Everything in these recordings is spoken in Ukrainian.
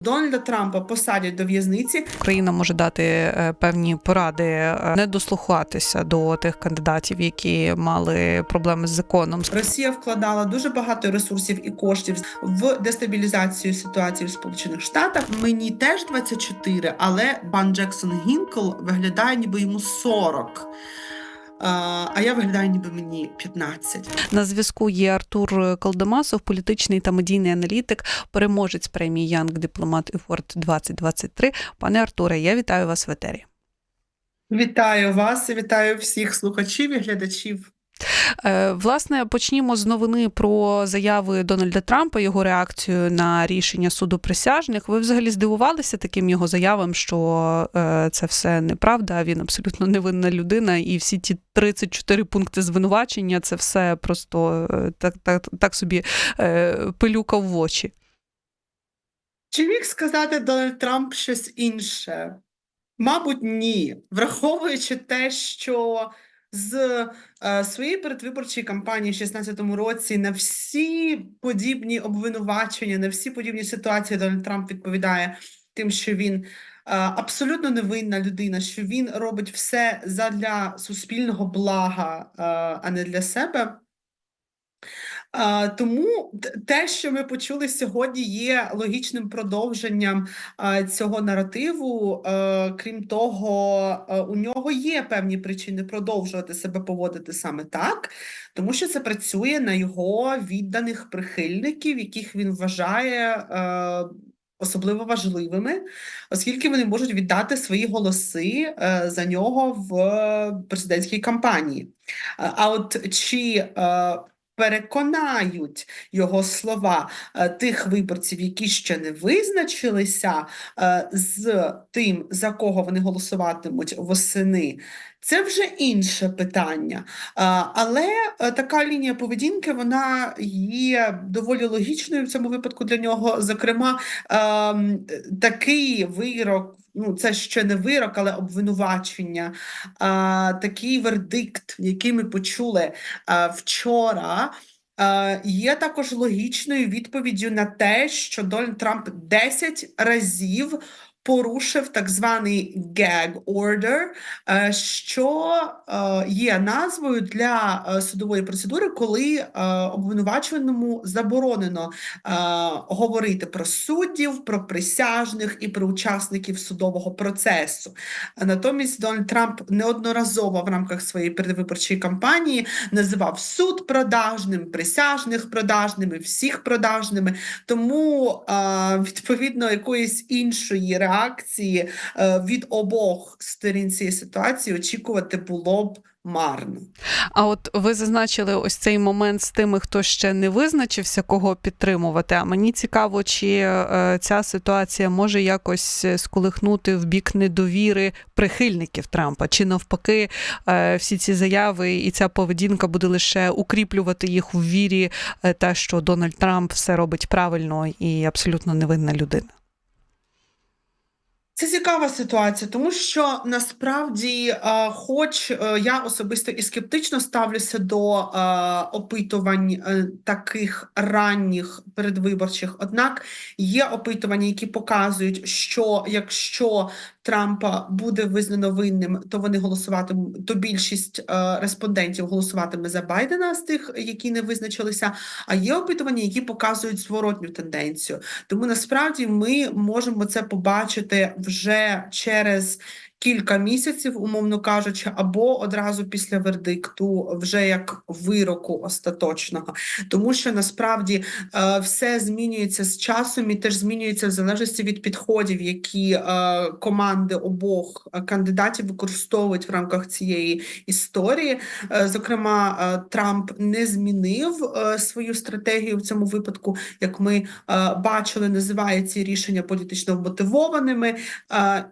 Дональда Трампа посадять до в'язниці. Україна може дати е, певні поради, е, не дослухатися до тих кандидатів, які мали проблеми з законом. Росія вкладала дуже багато ресурсів і коштів в дестабілізацію ситуації в Сполучених Штатах. Мені теж 24, але пан Джексон Гінкл виглядає, ніби йому 40. А я виглядаю, ніби мені 15. На зв'язку є Артур Колдомасов, політичний та медійний аналітик, переможець премії Young Diplomat Award 2023. Пане Артуре, я вітаю вас в етері. Вітаю вас і вітаю всіх слухачів і глядачів. Е, Власне, почнімо з новини про заяви Дональда Трампа, його реакцію на рішення суду присяжних. Ви взагалі здивувалися таким його заявам, що е, це все неправда, він абсолютно невинна людина, і всі ті 34 пункти звинувачення це все просто е, так, так, так собі пилюка в очі. Чи міг сказати Дональд Трамп щось інше? Мабуть, ні. Враховуючи те, що з е, своєї передвиборчої кампанії в 2016 році на всі подібні обвинувачення, на всі подібні ситуації Дональд Трамп відповідає тим, що він е, абсолютно невинна людина, що він робить все задля суспільного блага, е, а не для себе. Тому те, що ми почули сьогодні, є логічним продовженням цього наративу. Крім того, у нього є певні причини продовжувати себе поводити саме так, тому що це працює на його відданих прихильників, яких він вважає. Особливо важливими, оскільки вони можуть віддати свої голоси е, за нього в президентській кампанії. А от чи е, переконають його слова е, тих виборців, які ще не визначилися е, з тим, за кого вони голосуватимуть восени. Це вже інше питання. Але е, така лінія поведінки вона є доволі логічною в цьому випадку для нього. Зокрема, ем, такий вирок. Ну, це ще не вирок, але обвинувачення. А, Такий вердикт, який ми почули а, вчора, є також логічною відповіддю на те, що Дональд Трамп 10 разів порушив так званий gag order, е, що е, є назвою для е, судової процедури, коли обвинуваченому заборонено говорити про суддів, про присяжних і про учасників судового процесу. Натомість Дональд Трамп неодноразово в рамках своєї передвиборчої кампанії називав суд продажним, присяжних продажними, всіх продажними. Тому відповідно якоїсь іншої реакції реакції е, від обох сторін цієї ситуації очікувати було б. Марно. А от ви зазначили ось цей момент з тими, хто ще не визначився, кого підтримувати. А мені цікаво, чи е, ця ситуація може якось сколихнути в бік недовіри прихильників Трампа, чи навпаки, е, всі ці заяви і ця поведінка буде лише укріплювати їх у вірі, те, що Дональд Трамп все робить правильно і абсолютно невинна людина. Це цікава ситуація, тому що насправді, е, хоч е, я особисто і скептично ставлюся до е, опитувань таких ранніх передвиборчих, однак є опитування, які показують, що якщо Трампа буде визнано винним, то вони голосуватимуть, то більшість респондентів голосуватиме за Байдена з тих, які не визначилися. А є опитування, які показують зворотню тенденцію. Тому насправді ми можемо це побачити вже через кілька місяців, умовно кажучи, або одразу після вердикту, вже як вироку остаточного, тому що насправді е, все змінюється з часом і теж змінюється в залежності від підходів, які е, команди обох кандидатів використовують в рамках цієї історії. Е, зокрема, Трамп не змінив свою стратегію в цьому випадку, як ми бачили, називає ці рішення політично вмотивованими,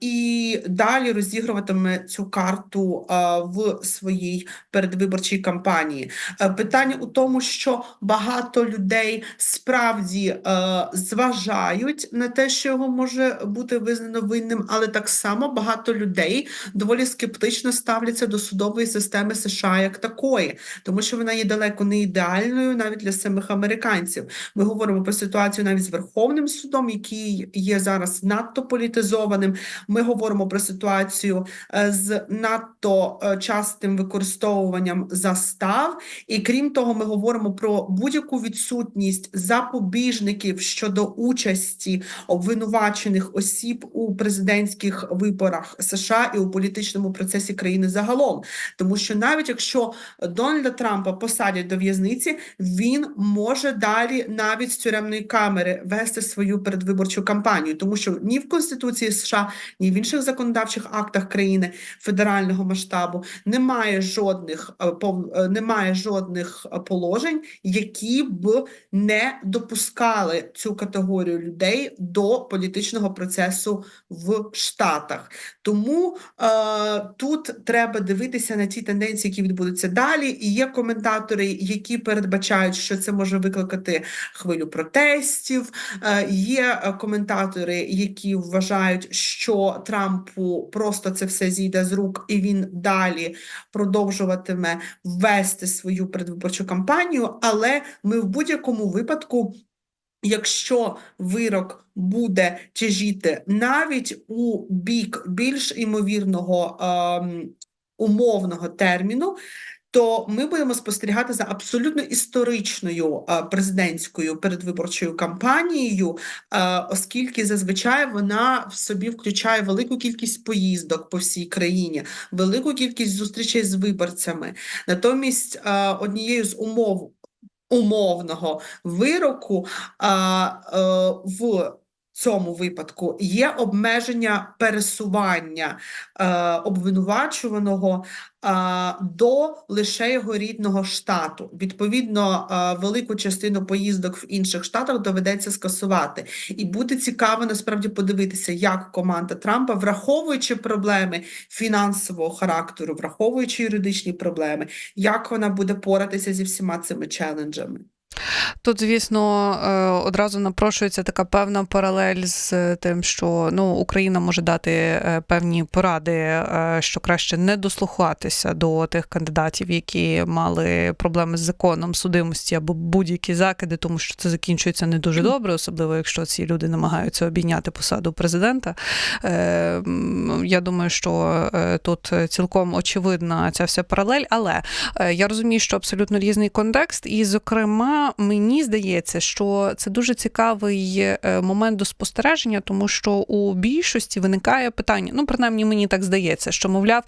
і далі розігруватиме цю карту в своїй передвиборчій кампанії. Е, Питання у тому, що багато людей справді е, зважають на те, що його може бути визнано винним, але так само багато людей доволі скептично ставляться до судової системи США як такої, тому що вона є далеко не ідеальною навіть для самих американців. Ми говоримо про ситуацію навіть з Верховним судом, який є зараз надто політизованим. Ми говоримо про ситуацію е, з надто е, частим використовуванням застав. І крім того, ми говоримо про будь-яку відсутність запобіжників щодо участі обвинувачених осіб у президентських виборах США і у політичному процесі країни загалом. Тому що навіть якщо Дональда Трампа посадять до в'язниці, він може далі навіть з тюремної камери вести свою передвиборчу кампанію, тому що ні в Конституції США, ні в інших законодавчих актах країни федерального масштабу немає жодних е, е, немає жодних е, положень, які б не допускали цю категорію людей до політичного процесу в Штатах. Тому е, тут треба дивитися на ті тенденції, які відбудуться далі. І є коментатори, які передбачають, що це може викликати хвилю протестів. Е, є коментатори, які вважають, що Трампу просто це все зійде з рук, і він далі продовжуватиме вести свою передвиборчу кампанію. Але ми в будь-якому випадку. Якщо вирок буде тяжіти навіть у бік більш імовірного е, умовного терміну, то ми будемо спостерігати за абсолютно історичною президентською передвиборчою кампанією, оскільки зазвичай вона в собі включає велику кількість поїздок по всій країні, велику кількість зустрічей з виборцями. Натомість однією з умов умовного вироку е, в цьому випадку є обмеження пересування е, обвинувачуваного а, до лише його рідного штату. Відповідно, а, велику частину поїздок в інших штатах доведеться скасувати. І буде цікаво насправді подивитися, як команда Трампа, враховуючи проблеми фінансового характеру, враховуючи юридичні проблеми, як вона буде поратися зі всіма цими челенджами. Тут, звісно, е, одразу напрошується така певна паралель з тим, що ну, Україна може дати е, певні поради, е, що краще не дослухатися до тих кандидатів, які мали проблеми з законом судимості або будь-які закиди, тому що це закінчується не дуже добре, особливо якщо ці люди намагаються обійняти посаду президента. Е, Я думаю, що е, тут цілком очевидна ця вся паралель, але е, я розумію, що абсолютно різний контекст, і, зокрема, мені здається, що це дуже цікавий е, момент до спостереження, тому що у більшості виникає питання, ну принаймні мені так здається, що мовляв,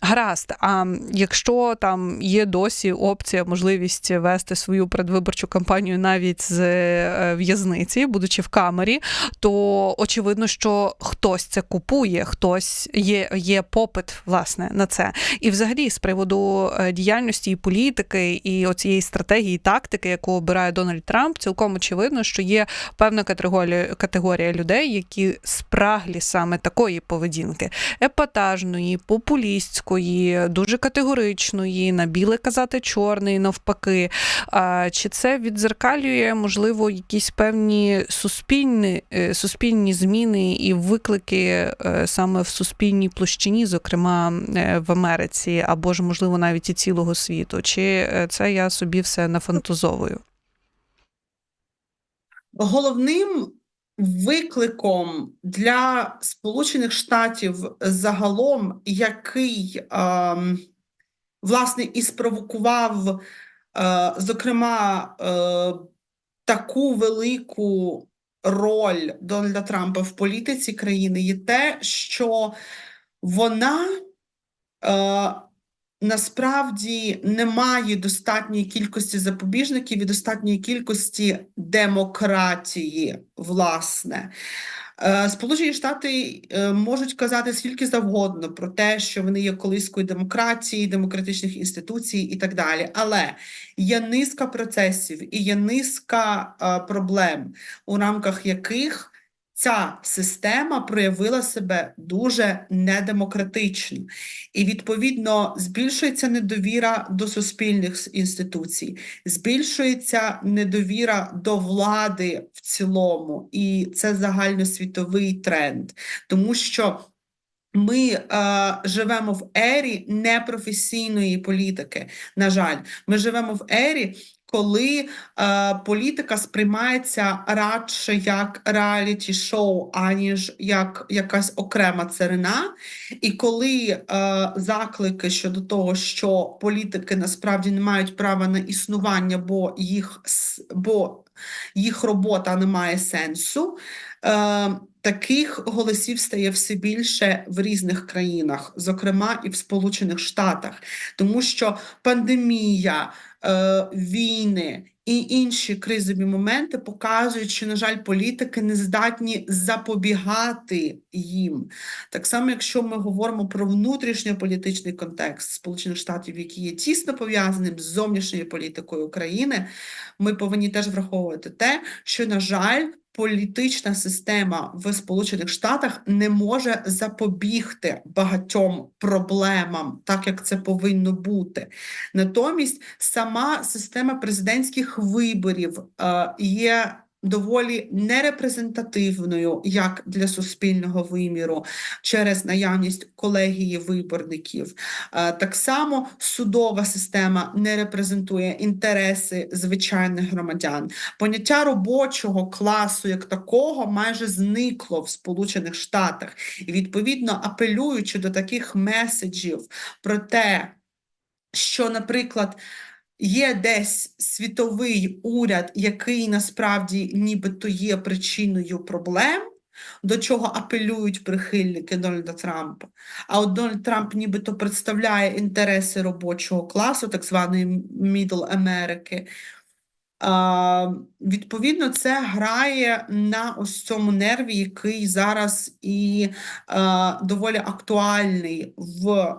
гаразд. А якщо там є досі опція, можливість вести свою передвиборчу кампанію навіть з е, в'язниці, будучи в камері, то очевидно, що хтось це купує, хтось є, є попит власне на це. І взагалі з приводу е, діяльності і політики, і оцієї стратегії, тактики, яку обирає Дональд Трамп, цілком очевидно, що є певна категорія, категорія людей, які спраглі саме такої поведінки: епатажної, популістської, дуже категоричної, на біле казати чорний, навпаки. А, Чи це відзеркалює, можливо, якісь певні суспільні, е, суспільні зміни і виклики е, саме в суспільній площині, зокрема е, в Америці, або ж, можливо, навіть і цілого світу? Чи це я собі все нафантазовую? Головним викликом для Сполучених Штатів загалом, який ем, власне і спровокував, е, зокрема, е, таку велику роль Дональда Трампа в політиці країни, є те, що вона е, насправді немає достатньої кількості запобіжників і достатньої кількості демократії, власне. Е, Сполучені Штати е, можуть казати скільки завгодно про те, що вони є колискою демократії, демократичних інституцій і так далі. Але є низка процесів і є низка е, проблем, у рамках яких ця система проявила себе дуже недемократично. І, відповідно, збільшується недовіра до суспільних інституцій, збільшується недовіра до влади в цілому, і це загальносвітовий тренд, тому що ми е, живемо в ері непрофесійної політики. На жаль, ми живемо в ері, коли е, політика сприймається радше як реаліті шоу, аніж як якась окрема царина. І коли е, заклики щодо того, що політики насправді не мають права на існування, бо їх, бо їх робота не має сенсу. Е, таких голосів стає все більше в різних країнах, зокрема і в Сполучених Штатах, тому що пандемія, е, війни і інші кризові моменти показують, що, на жаль, політики не здатні запобігати їм. Так само, якщо ми говоримо про внутрішньополітичний контекст Сполучених Штатів, який є тісно пов'язаним з зовнішньою політикою України, ми повинні теж враховувати те, що, на жаль, політична система в Сполучених Штатах не може запобігти багатьом проблемам, так як це повинно бути. Натомість сама система президентських виборів е, є доволі нерепрезентативною як для суспільного виміру через наявність колегії виборників. Е, Так само судова система не репрезентує інтереси звичайних громадян. Поняття робочого класу як такого майже зникло в Сполучених Штатах. І відповідно апелюючи до таких меседжів про те, що, наприклад, є десь світовий уряд, який насправді нібито є причиною проблем, до чого апелюють прихильники Дональда Трампа. А от Дональд Трамп нібито представляє інтереси робочого класу, так званої Мідл Америки. Відповідно, це грає на ось цьому нерві, який зараз і доволі актуальний в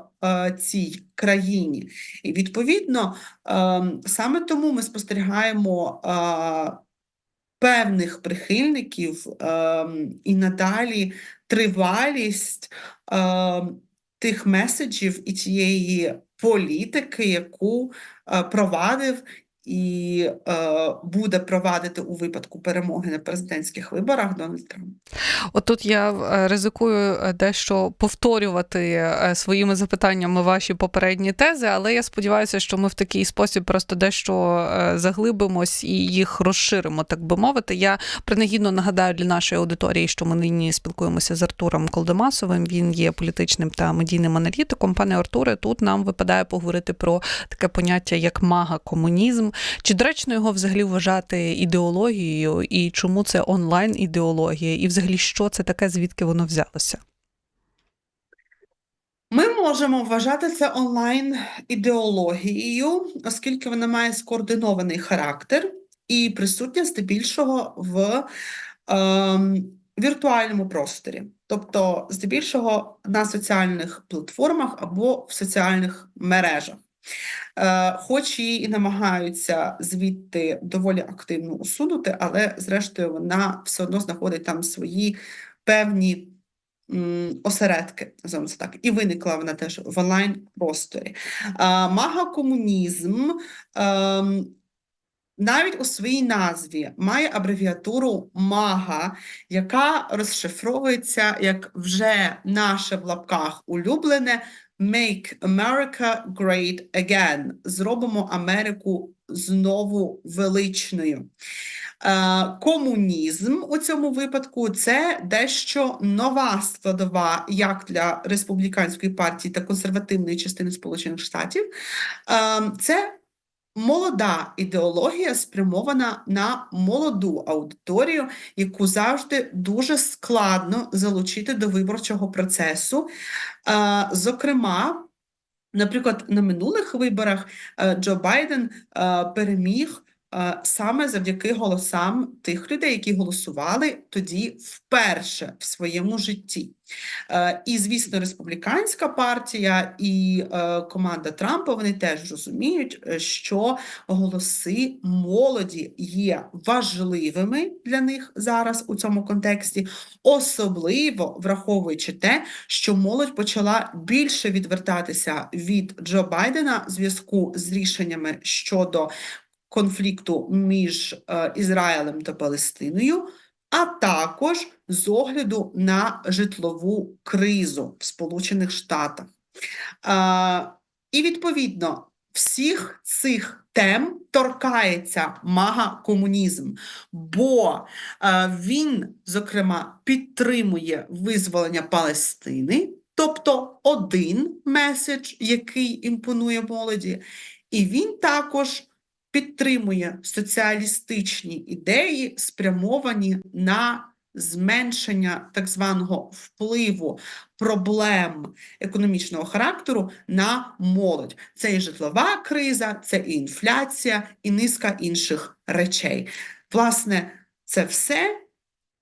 цій країні. І відповідно, ем, саме тому ми спостерігаємо певних прихильників і надалі тривалість тих меседжів і тієї політики, яку е, провадив і е, буде провадити у випадку перемоги на президентських виборах Дональд Трамп. Отут я е, ризикую е, дещо повторювати е, своїми запитаннями ваші попередні тези, але я сподіваюся, що ми в такий спосіб просто дещо заглибимось і їх розширимо, так би мовити. Я принагідно нагадаю для нашої аудиторії, що ми нині спілкуємося з Артуром Колдомасовим. Він є політичним та медійним аналітиком. Пане Артуре, тут нам випадає поговорити про таке поняття як мага-комунізм. Чи доречно його взагалі вважати ідеологією, і чому це онлайн ідеологія, і взагалі що це таке, звідки воно взялося? Ми можемо вважати це онлайн ідеологією, оскільки вона має скоординований характер і присутня здебільшого в ем, віртуальному просторі, тобто здебільшого на соціальних платформах або в соціальних мережах. Е, хоч її і намагаються звідти доволі активно усунути, але зрештою вона все одно знаходить там свої певні осередки, називаємо це так, і виникла вона теж в онлайн-просторі. А, Мага-комунізм ем, навіть у своїй назві має абревіатуру МАГА, яка розшифровується як вже наше в лапках улюблене Make America Great Again. Зробимо Америку знову величною. Е, Комунізм у цьому випадку це дещо нова складова як для республіканської партії та консервативної частини Сполучених Штатів. Е, Це молода ідеологія, спрямована на молоду аудиторію, яку завжди дуже складно залучити до виборчого процесу. Е, Зокрема, наприклад, на минулих виборах е, Джо Байден е, переміг саме завдяки голосам тих людей, які голосували тоді вперше в своєму житті. Е, І, звісно, республіканська партія і е, команда Трампа вони теж розуміють, е, що голоси молоді є важливими для них зараз у цьому контексті, особливо враховуючи те, що молодь почала більше відвертатися від Джо Байдена в зв'язку з рішеннями щодо конфлікту між е, Ізраїлем та Палестиною, а також з огляду на житлову кризу в Сполучених Штатах. Е, і відповідно всіх цих тем торкається мага-комунізм, бо е, він, зокрема, підтримує визволення Палестини, тобто один меседж, який імпонує молоді, і він також підтримує соціалістичні ідеї, спрямовані на зменшення так званого впливу проблем економічного характеру на молодь. Це і житлова криза, це і інфляція, і низка інших речей. Власне, це все.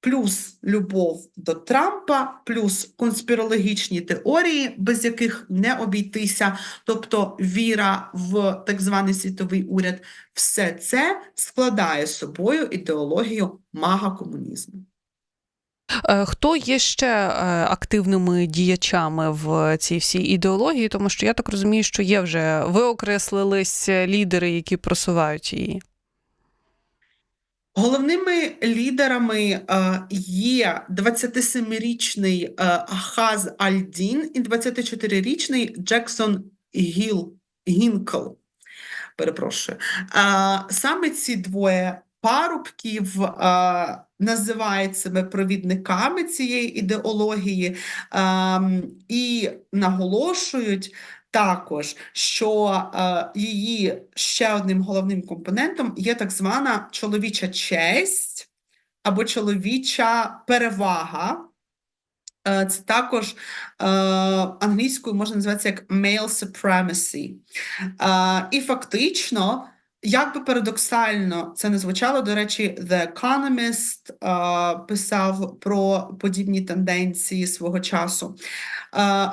Плюс любов до Трампа, плюс конспірологічні теорії, без яких не обійтися, тобто віра в так званий світовий уряд, все це складає собою ідеологію мага-комунізму. Е, Хто є ще е, активними діячами в цій всій ідеології? Тому що я так розумію, що є вже виокреслились лідери, які просувають її. Головними лідерами е, є 27-річний е, Ахаз Альдін і 24-річний Джексон Гіл, Гінкл. Перепрошую. Е, Саме ці двоє парубків називають себе провідниками цієї ідеології ем, і наголошують також, що е, її ще одним головним компонентом є так звана чоловіча честь або чоловіча перевага. Е, Це також е, англійською можна називатися як male supremacy. Е, і фактично, як би парадоксально це не звучало, до речі, The Economist е, писав про подібні тенденції свого часу. Е,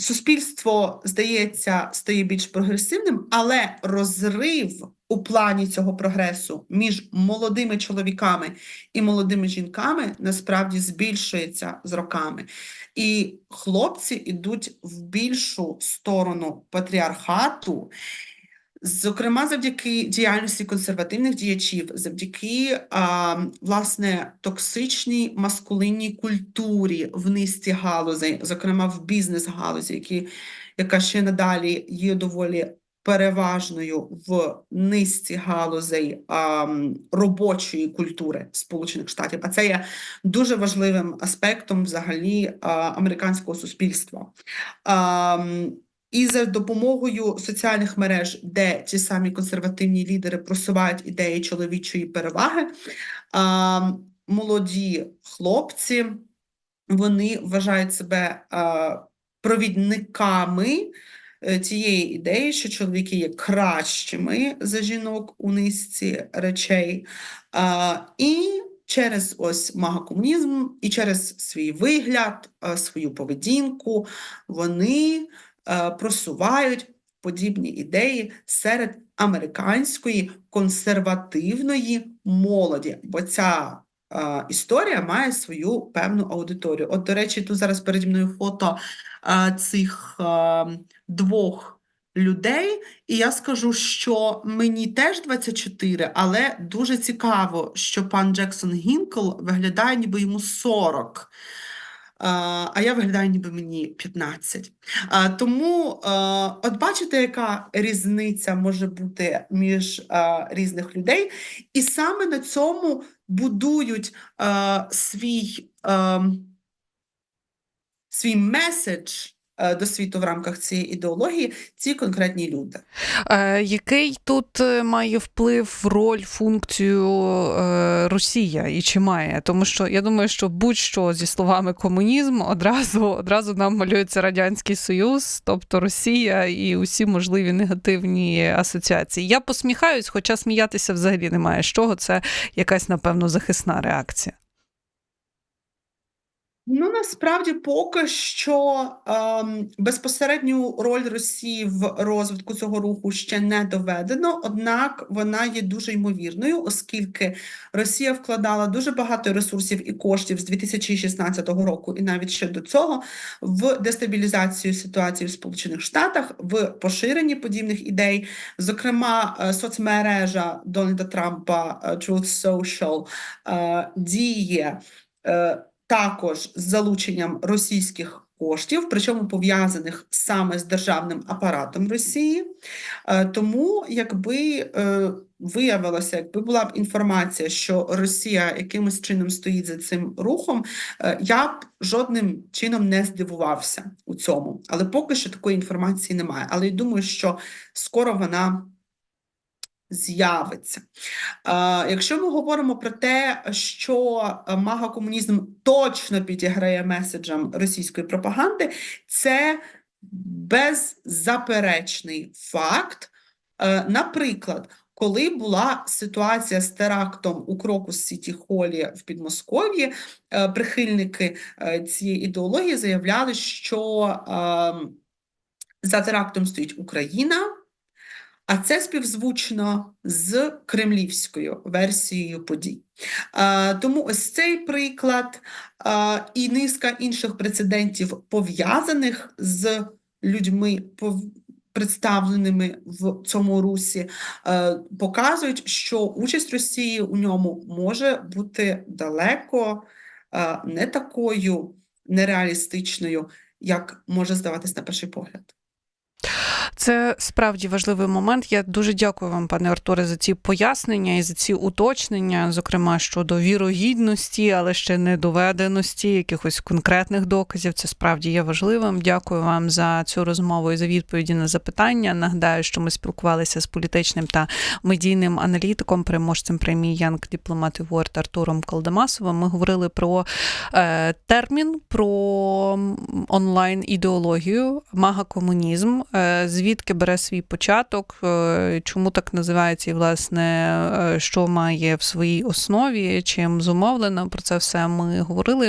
Суспільство, здається, стає більш прогресивним, але розрив у плані цього прогресу між молодими чоловіками і молодими жінками насправді збільшується з роками. І хлопці йдуть в більшу сторону патріархату, Зокрема, завдяки діяльності консервативних діячів, завдяки а, власне токсичній маскулинній культурі в низці галузей, зокрема в бізнес-галузі, які, яка ще надалі є доволі переважною в низці галузей а, робочої культури Сполучених Штатів. А це є дуже важливим аспектом взагалі а, американського суспільства. А, і за допомогою соціальних мереж, де ті самі консервативні лідери просувають ідеї чоловічої переваги, молоді хлопці вони вважають себе провідниками е, тієї ідеї, що чоловіки є кращими за жінок у низці речей. І через ось магокомунізм, і через свій вигляд, свою поведінку вони просувають подібні ідеї серед американської консервативної молоді, бо ця е, історія має свою певну аудиторію. От, до речі, тут зараз переді мною фото е, цих е, двох людей, і я скажу, що мені теж 24, але дуже цікаво, що пан Джексон Гінкл виглядає, ніби йому 40. А я виглядаю, ніби мені 15. Тому, от бачите, яка різниця може бути між різних людей, і саме на цьому будують свій, свій меседж до світу в рамках цієї ідеології ці конкретні люди. Е, який тут е, має вплив, роль, функцію е, Росія і чи має? Тому що я думаю, що будь-що зі словами комунізм одразу, одразу нам малюється Радянський Союз, тобто Росія і усі можливі негативні асоціації. Я посміхаюсь, хоча сміятися взагалі немає з чого. Це якась, напевно, захисна реакція. Ну, насправді, поки що ем, безпосередню роль Росії в розвитку цього руху ще не доведено, однак вона є дуже ймовірною, оскільки Росія вкладала дуже багато ресурсів і коштів з 2016 року, і навіть ще до цього, в дестабілізацію ситуації в Сполучених Штатах, в поширенні подібних ідей. Зокрема, е, соцмережа Дональда Трампа е, Truth Social е, діє. Також з залученням російських коштів, причому пов'язаних саме з державним апаратом Росії. Е, Тому, якби е, виявилося, якби була б інформація, що Росія якимось чином стоїть за цим рухом, е, я б жодним чином не здивувався у цьому. Але поки що такої інформації немає. Але я думаю, що скоро вона з'явиться. Якщо ми говоримо про те, що е, мага-комунізм точно підіграє меседжам російської пропаганди, це беззаперечний факт. Е, Наприклад, коли була ситуація з терактом у Крокус Сіті Холі в Підмосков'ї, е, прихильники цієї ідеології заявляли, що ем, за терактом стоїть Україна. А це співзвучно з кремлівською версією подій. Тому ось цей приклад і низка інших прецедентів, пов'язаних з людьми, представленими в цьому русі, е, показують, що участь Росії у ньому може бути далеко е, не такою нереалістичною, як може здаватись на перший погляд. Це справді важливий момент. Я дуже дякую вам, пане Артуре, за ці пояснення і за ці уточнення, зокрема щодо вірогідності, але ще не доведеності якихось конкретних доказів. Це справді є важливим. Дякую вам за цю розмову і за відповіді на запитання. Нагадаю, що ми спілкувалися з політичним та медійним аналітиком, переможцем премії Янг Diplomat Award Артуром Колдамасовим. Ми говорили про е, термін, про онлайн ідеологію, магакомунізм. Е, звідки бере свій початок, е, чому так називається, і власне, е, що має в своїй основі, чим зумовлено. Про це все ми говорили.